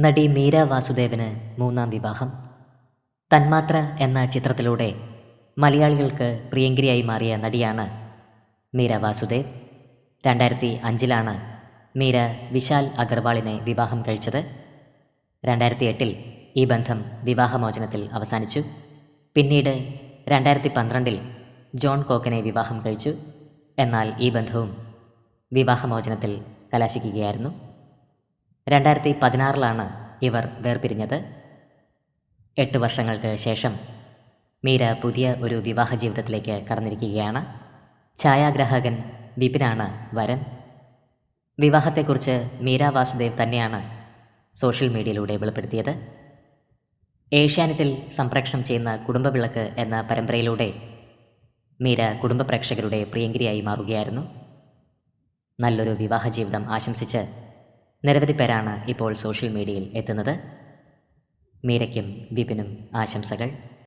നടി മീര വാസുദേവന് മൂന്നാം വിവാഹം. തന്മാത്ര എന്ന ചിത്രത്തിലൂടെ മലയാളികൾക്ക് പ്രിയങ്കരിയായി മാറിയ നടിയാണ് മീര വാസുദേവ്. രണ്ടായിരത്തി അഞ്ചിലാണ് മീര വിശാൽ അഗർവാളിനെ വിവാഹം കഴിച്ചത്. രണ്ടായിരത്തി എട്ടിൽ ഈ ബന്ധം വിവാഹമോചനത്തിൽ അവസാനിച്ചു. പിന്നീട് രണ്ടായിരത്തി പന്ത്രണ്ടിൽ ജോൺ കോക്കനെ വിവാഹം കഴിച്ചു. എന്നാൽ ഈ ബന്ധവും വിവാഹമോചനത്തിൽ കലാശിക്കുകയായിരുന്നു. രണ്ടായിരത്തി പതിനാറിലാണ് ഇവർ വേർപിരിഞ്ഞത്. എട്ട് വർഷങ്ങൾക്ക് ശേഷം മീര പുതിയ ഒരു വിവാഹ ജീവിതത്തിലേക്ക് കടന്നിരിക്കുകയാണ്. ഛായാഗ്രാഹകൻ വിപിനാണ് വരൻ. വിവാഹത്തെക്കുറിച്ച് മീര വാസുദേവ് തന്നെയാണ് സോഷ്യൽ മീഡിയയിലൂടെ വെളിപ്പെടുത്തിയത്. ഏഷ്യാനെറ്റിൽ സംപ്രേക്ഷണം ചെയ്യുന്ന കുടുംബവിളക്ക് എന്ന പരമ്പരയിലൂടെ മീര കുടുംബ പ്രേക്ഷകരുടെ പ്രിയങ്കരിയായി മാറുകയായിരുന്നു. നല്ലൊരു വിവാഹ ജീവിതം ആശംസിച്ച് നിരവധി പേരാണ് ഇപ്പോൾ സോഷ്യൽ മീഡിയയിൽ എത്തുന്നത്. മീരയ്ക്കും വിപിനും ആശംസകൾ.